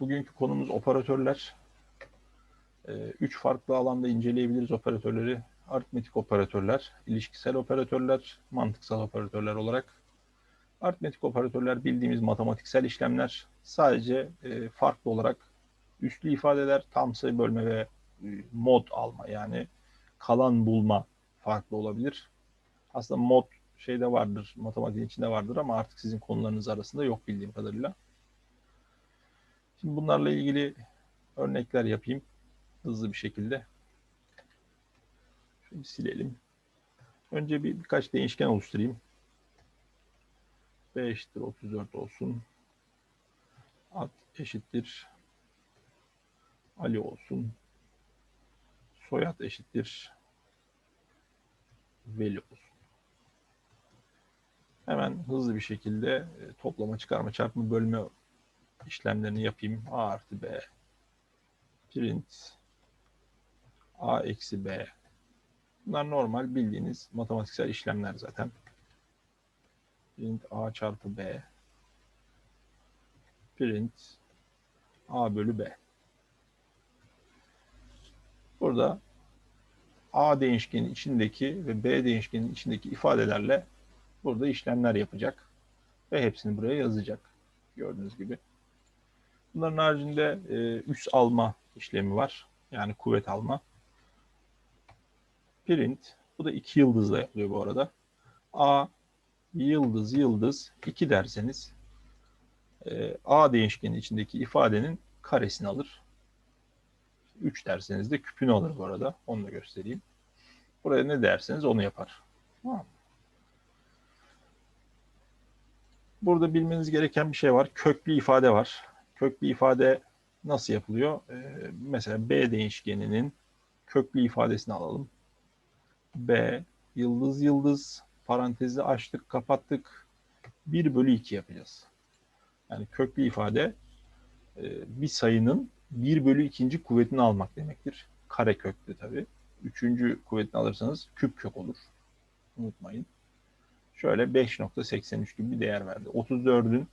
Bugünkü konumuz operatörler. Ee, Üç farklı alanda inceleyebiliriz operatörleri. Aritmetik operatörler, ilişkisel operatörler, mantıksal operatörler olarak. Aritmetik operatörler bildiğimiz matematiksel işlemler. Sadece e, farklı olarak üslü ifadeler, tam sayı bölme ve e, mod alma yani kalan bulma farklı olabilir. Aslında mod şeyde vardır, matematiğin içinde vardır ama artık sizin konularınız arasında yok bildiğim kadarıyla. Şimdi bunlarla ilgili örnekler yapayım hızlı bir şekilde. Şöyle silelim. Önce bir birkaç değişken oluşturayım. B eşittir 34 olsun. Ad eşittir Ali olsun. Soyad eşittir Veli olsun. Hemen hızlı bir şekilde e, toplama, çıkarma, çarpma, bölme işlemlerini yapayım. A artı B print A eksi B Bunlar normal bildiğiniz matematiksel işlemler zaten. Print A çarpı B print A bölü B. Burada A değişkenin içindeki ve B değişkenin içindeki ifadelerle burada işlemler yapacak ve hepsini buraya yazacak. Gördüğünüz gibi. Bunların haricinde e, üs alma işlemi var. Yani kuvvet alma. Print. Bu da iki yıldızla yapılıyor bu arada. A yıldız yıldız 2 derseniz e, A değişkenin içindeki ifadenin karesini alır. 3 derseniz de küpünü alır bu arada. Onu da göstereyim. Buraya ne derseniz onu yapar. Tamam. Burada bilmeniz gereken bir şey var. Köklü ifade var. Köklü ifade nasıl yapılıyor? Ee, mesela B değişkeninin köklü ifadesini alalım. B yıldız yıldız parantezi açtık kapattık 1 bölü 2 yapacağız. Yani köklü ifade e, bir sayının 1 bölü 2. kuvvetini almak demektir. Kare köklü tabi. Üçüncü kuvvetini alırsanız küp kök olur. Unutmayın. Şöyle 5.83 gibi bir değer verdi. 34'ün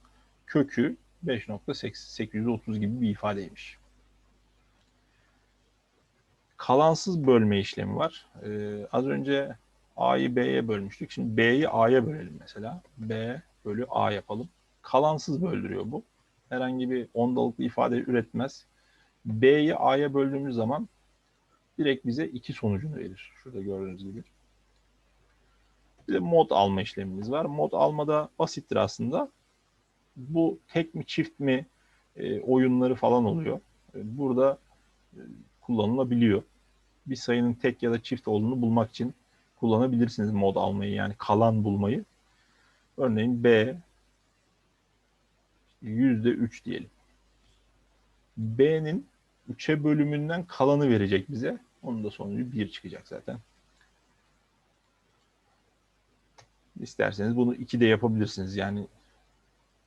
kökü 5.830 gibi bir ifadeymiş. Kalansız bölme işlemi var. Ee, az önce A'yı B'ye bölmüştük. Şimdi B'yi A'ya bölelim mesela. B bölü A yapalım. Kalansız böldürüyor bu. Herhangi bir ondalıklı ifade üretmez. B'yi A'ya böldüğümüz zaman direkt bize iki sonucunu verir. Şurada gördüğünüz gibi. Bir de mod alma işlemimiz var. Mod almada basittir aslında. Bu tek mi çift mi e, oyunları falan oluyor. E, burada e, kullanılabiliyor. Bir sayının tek ya da çift olduğunu bulmak için kullanabilirsiniz mod almayı yani kalan bulmayı. Örneğin B yüzde üç diyelim. B'nin 3'e bölümünden kalanı verecek bize. Onun da sonucu 1 çıkacak zaten. İsterseniz bunu 2 de yapabilirsiniz. Yani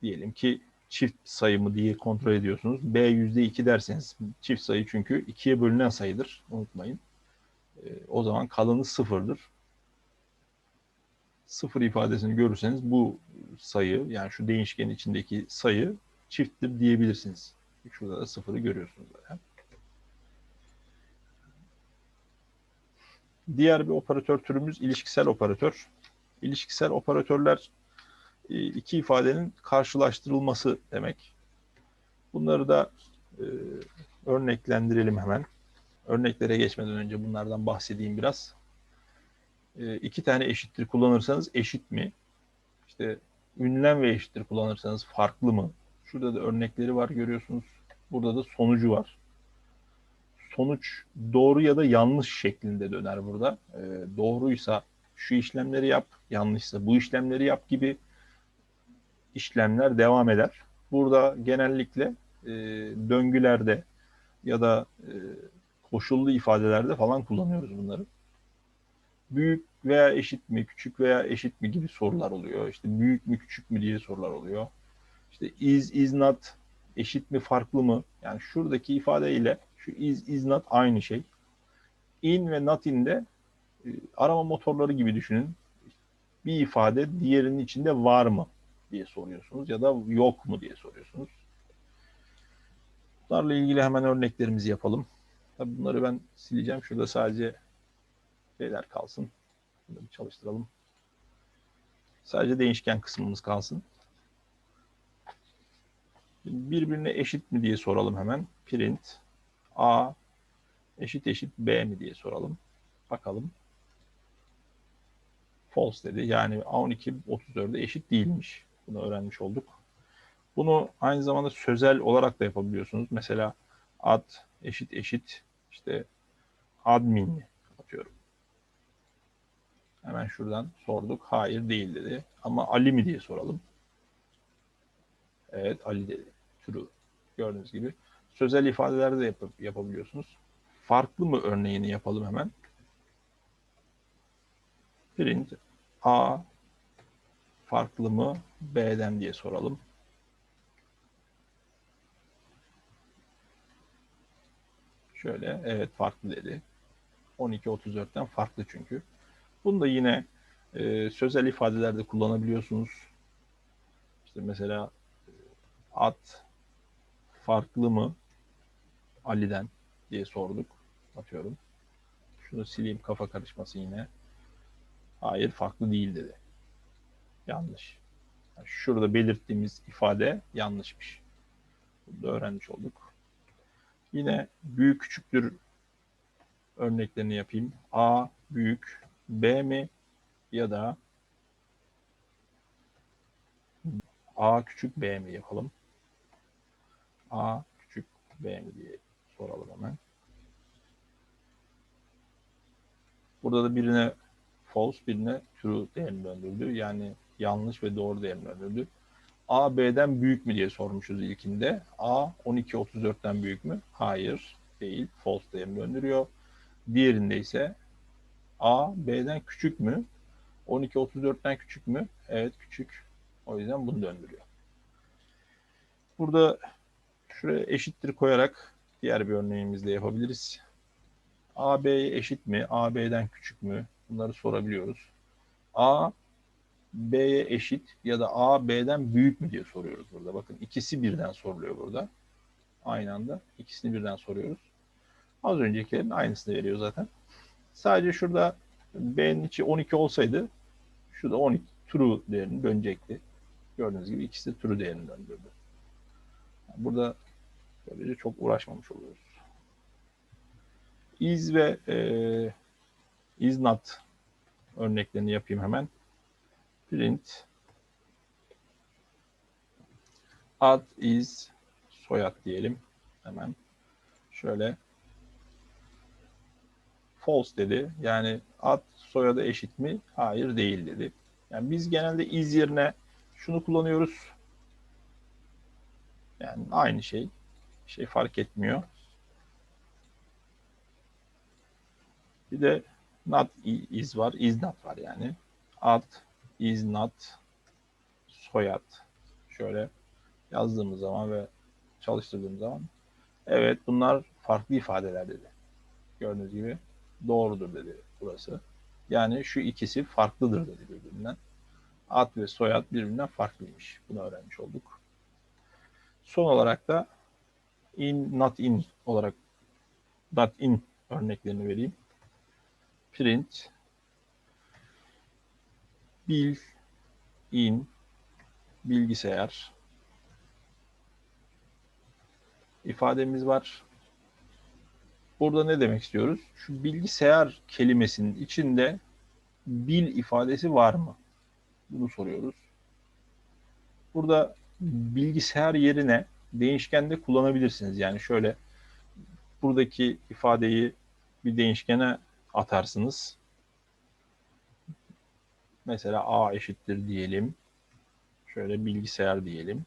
diyelim ki çift sayı mı diye kontrol ediyorsunuz. B yüzde iki derseniz çift sayı çünkü ikiye bölünen sayıdır. Unutmayın. E, o zaman kalanı sıfırdır. Sıfır ifadesini görürseniz bu sayı yani şu değişkenin içindeki sayı çifttir diyebilirsiniz. Şurada da sıfırı görüyorsunuz zaten. Diğer bir operatör türümüz ilişkisel operatör. İlişkisel operatörler iki ifadenin karşılaştırılması demek. Bunları da e, örneklendirelim hemen. Örneklere geçmeden önce bunlardan bahsedeyim biraz. E, iki tane eşittir kullanırsanız eşit mi? İşte ünlem ve eşittir kullanırsanız farklı mı? Şurada da örnekleri var görüyorsunuz. Burada da sonucu var. Sonuç doğru ya da yanlış şeklinde döner burada. E, doğruysa şu işlemleri yap, yanlışsa bu işlemleri yap gibi işlemler devam eder. Burada genellikle e, döngülerde ya da e, koşullu ifadelerde falan kullanıyoruz bunları. Büyük veya eşit mi, küçük veya eşit mi gibi sorular oluyor. İşte büyük mü, küçük mü diye sorular oluyor. İşte is, is not eşit mi, farklı mı? Yani şuradaki ifade ile şu is, is not aynı şey. In ve not in de e, arama motorları gibi düşünün. Bir ifade diğerinin içinde var mı? Diye soruyorsunuz ya da yok mu diye soruyorsunuz. Bunlarla ilgili hemen örneklerimizi yapalım. Tabii bunları ben sileceğim. Şurada sadece şeyler kalsın. Bunu bir çalıştıralım. Sadece değişken kısmımız kalsın. Birbirine eşit mi diye soralım hemen. Print A eşit eşit B mi diye soralım. Bakalım. False dedi. Yani A12 34'e eşit değilmiş. Bunu öğrenmiş olduk. Bunu aynı zamanda sözel olarak da yapabiliyorsunuz. Mesela ad eşit eşit işte admin atıyorum. Hemen şuradan sorduk. Hayır değil dedi. Ama Ali mi diye soralım. Evet Ali dedi. True. Gördüğünüz gibi. Sözel ifadelerde de yap yapabiliyorsunuz. Farklı mı örneğini yapalım hemen. Print A farklı mı B'den diye soralım. Şöyle evet farklı dedi. 12.34'ten farklı çünkü. Bunu da yine e, sözel ifadelerde kullanabiliyorsunuz. İşte mesela e, at farklı mı Ali'den diye sorduk. Atıyorum. Şunu sileyim kafa karışması yine. Hayır farklı değil dedi. Yanlış. Yani şurada belirttiğimiz ifade yanlışmış. Bunu da öğrenmiş olduk. Yine büyük küçüktür örneklerini yapayım. A büyük B mi ya da A küçük B mi yapalım. A küçük B mi diye soralım hemen. Burada da birine false, birine true değerini döndürdü. Yani yanlış ve doğru değerini döndürdü. A B'den büyük mü diye sormuşuz ilkinde. A 12.34'ten büyük mü? Hayır, değil. False değerini döndürüyor. Diğerinde ise A B'den küçük mü? 12.34'ten küçük mü? Evet küçük. O yüzden bunu döndürüyor. Burada şuraya eşittir koyarak diğer bir örneğimizde yapabiliriz. A B'ye eşit mi? A B'den küçük mü? Bunları sorabiliyoruz. A B'ye eşit ya da A B'den büyük mü diye soruyoruz burada. Bakın ikisi birden soruluyor burada. Aynı anda ikisini birden soruyoruz. Az öncekilerin aynısını veriyor zaten. Sadece şurada B'nin içi 12 olsaydı şurada 12 true değerini dönecekti. Gördüğünüz gibi ikisi de true değerini döndürdü. Burada böylece çok uğraşmamış oluyoruz. Is ve e, is not örneklerini yapayım hemen. Print ad is soyad diyelim hemen. Şöyle false dedi. Yani ad soyadı eşit mi? Hayır değil dedi. Yani biz genelde is yerine şunu kullanıyoruz. Yani aynı şey. Şey fark etmiyor. Bir de not is var, is not var yani. Ad is not soyad. Şöyle yazdığımız zaman ve çalıştırdığım zaman evet bunlar farklı ifadeler dedi. Gördüğünüz gibi doğrudur dedi burası. Yani şu ikisi farklıdır dedi birbirinden. Ad ve soyad birbirinden farklıymış. Bunu öğrenmiş olduk. Son olarak da in, not in olarak not in örneklerini vereyim. Print bil in bilgisayar ifademiz var. Burada ne demek istiyoruz? Şu bilgisayar kelimesinin içinde bil ifadesi var mı? Bunu soruyoruz. Burada bilgisayar yerine değişkende kullanabilirsiniz. Yani şöyle buradaki ifadeyi bir değişkene atarsınız. Mesela A eşittir diyelim. Şöyle bilgisayar diyelim.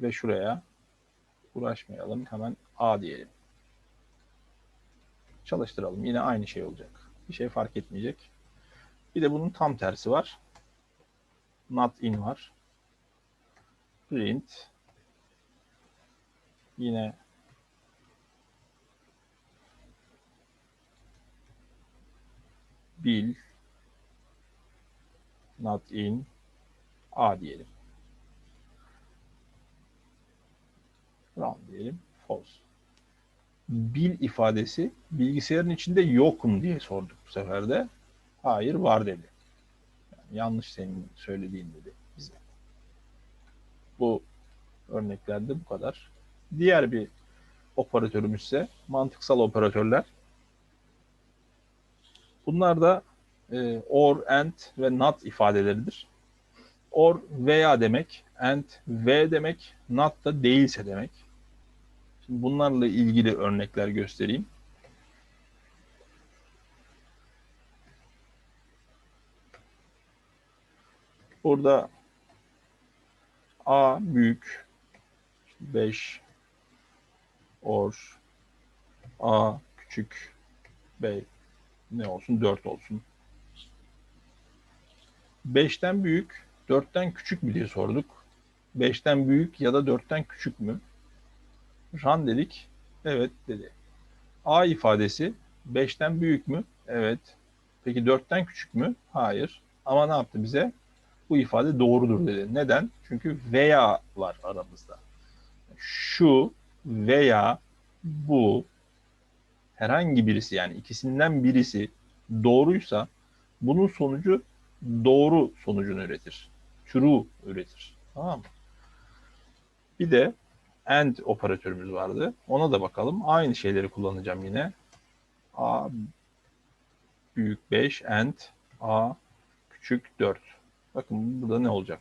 Ve şuraya uğraşmayalım. Hemen A diyelim. Çalıştıralım. Yine aynı şey olacak. Bir şey fark etmeyecek. Bir de bunun tam tersi var. Not in var. Print yine bil not in a diyelim. Wrong diyelim. False. Bil ifadesi bilgisayarın içinde yokum diye sorduk bu sefer de. Hayır var dedi. Yani yanlış senin söylediğin dedi bize. Bu örneklerde bu kadar. Diğer bir operatörümüz ise mantıksal operatörler. Bunlar da e, or, and ve not ifadeleridir. Or veya demek, and ve demek, not da değilse demek. Şimdi bunlarla ilgili örnekler göstereyim. Burada A büyük 5 or A küçük B ne olsun 4 olsun. 5'ten büyük 4'ten küçük mü diye sorduk. 5'ten büyük ya da 4'ten küçük mü? Ran dedik. Evet dedi. A ifadesi 5'ten büyük mü? Evet. Peki 4'ten küçük mü? Hayır. Ama ne yaptı bize? Bu ifade doğrudur dedi. Neden? Çünkü veya var aramızda. Şu veya bu herhangi birisi yani ikisinden birisi doğruysa bunun sonucu doğru sonucunu üretir. True üretir. Tamam mı? Bir de and operatörümüz vardı. Ona da bakalım. Aynı şeyleri kullanacağım yine. A büyük 5 and A küçük 4. Bakın burada ne olacak?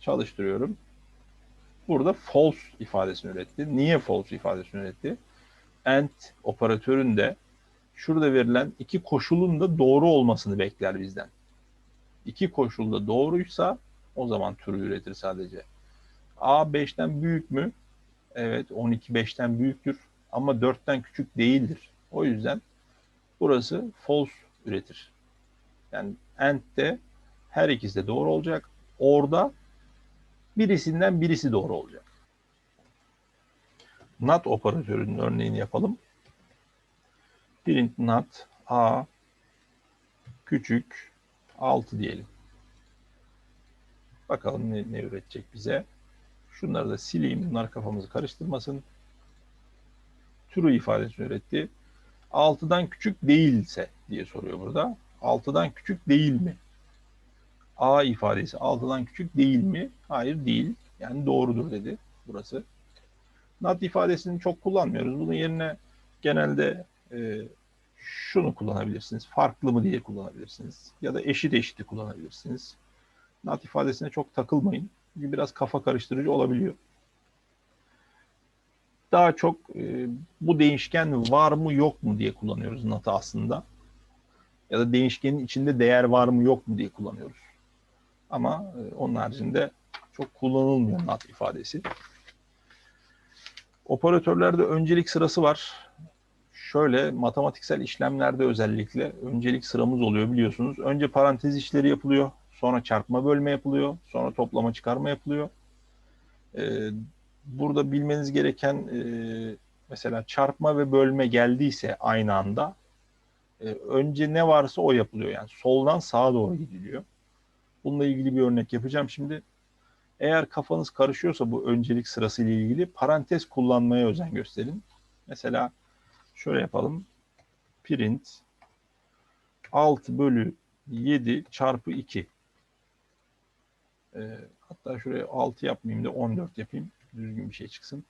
Çalıştırıyorum. Burada false ifadesini üretti. Niye false ifadesini üretti? And operatöründe şurada verilen iki koşulun da doğru olmasını bekler bizden. İki koşul da doğruysa o zaman türü üretir sadece. A 5'ten büyük mü? Evet 12 5'ten büyüktür ama 4'ten küçük değildir. O yüzden burası false üretir. Yani and de her ikisi de doğru olacak. Orada birisinden birisi doğru olacak. Not operatörünün örneğini yapalım. Print not a küçük 6 diyelim. Bakalım ne, ne üretecek bize. Şunları da sileyim. Bunlar kafamızı karıştırmasın. True ifadesini üretti. 6'dan küçük değilse diye soruyor burada. 6'dan küçük değil mi? A ifadesi 6'dan küçük değil mi? Hayır değil. Yani doğrudur dedi burası. Not ifadesini çok kullanmıyoruz. Bunun yerine genelde e, şunu kullanabilirsiniz. Farklı mı diye kullanabilirsiniz. Ya da eşit eşiti kullanabilirsiniz. Not ifadesine çok takılmayın. Biraz kafa karıştırıcı olabiliyor. Daha çok e, bu değişken var mı yok mu diye kullanıyoruz not'ı aslında. Ya da değişkenin içinde değer var mı yok mu diye kullanıyoruz. Ama e, onun haricinde çok kullanılmıyor not ifadesi. Operatörlerde öncelik sırası var. Şöyle matematiksel işlemlerde özellikle öncelik sıramız oluyor biliyorsunuz. Önce parantez işleri yapılıyor. Sonra çarpma bölme yapılıyor. Sonra toplama çıkarma yapılıyor. Ee, burada bilmeniz gereken e, mesela çarpma ve bölme geldiyse aynı anda e, önce ne varsa o yapılıyor. Yani soldan sağa doğru gidiliyor. Bununla ilgili bir örnek yapacağım şimdi. Eğer kafanız karışıyorsa bu öncelik sırası ile ilgili parantez kullanmaya özen gösterin. Mesela şöyle yapalım. Print 6 bölü 7 çarpı 2. Ee, hatta şuraya 6 yapmayayım da 14 yapayım. Düzgün bir şey çıksın.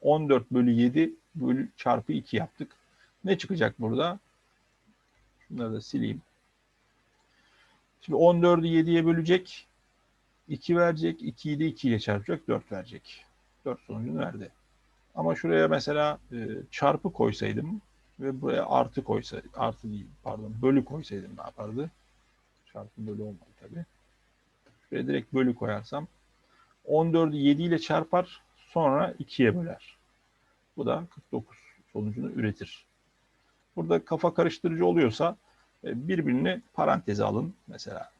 14 bölü 7 bölü çarpı 2 yaptık. Ne çıkacak burada? Şunları da sileyim. Şimdi 14'ü 7'ye bölecek. 2 verecek. 2'yi de 2 ile çarpacak. 4 verecek. 4 sonucunu verdi. Ama şuraya mesela e, çarpı koysaydım ve buraya artı koysa artı değil pardon bölü koysaydım ne yapardı? Çarpı bölü olmadı tabii. Şuraya direkt bölü koyarsam 14'ü 7 ile çarpar sonra 2'ye böler. Bu da 49 sonucunu üretir. Burada kafa karıştırıcı oluyorsa e, birbirini paranteze alın. Mesela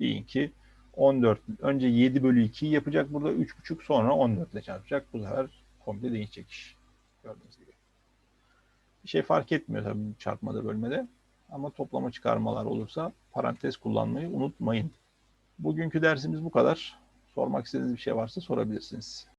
deyin ki 14 önce 7 bölü 2'yi yapacak burada 3,5 sonra 14 ile çarpacak. Bu sefer komple değişecek iş. Gördüğünüz gibi. Bir şey fark etmiyor tabii çarpmada bölmede. Ama toplama çıkarmalar olursa parantez kullanmayı unutmayın. Bugünkü dersimiz bu kadar. Sormak istediğiniz bir şey varsa sorabilirsiniz.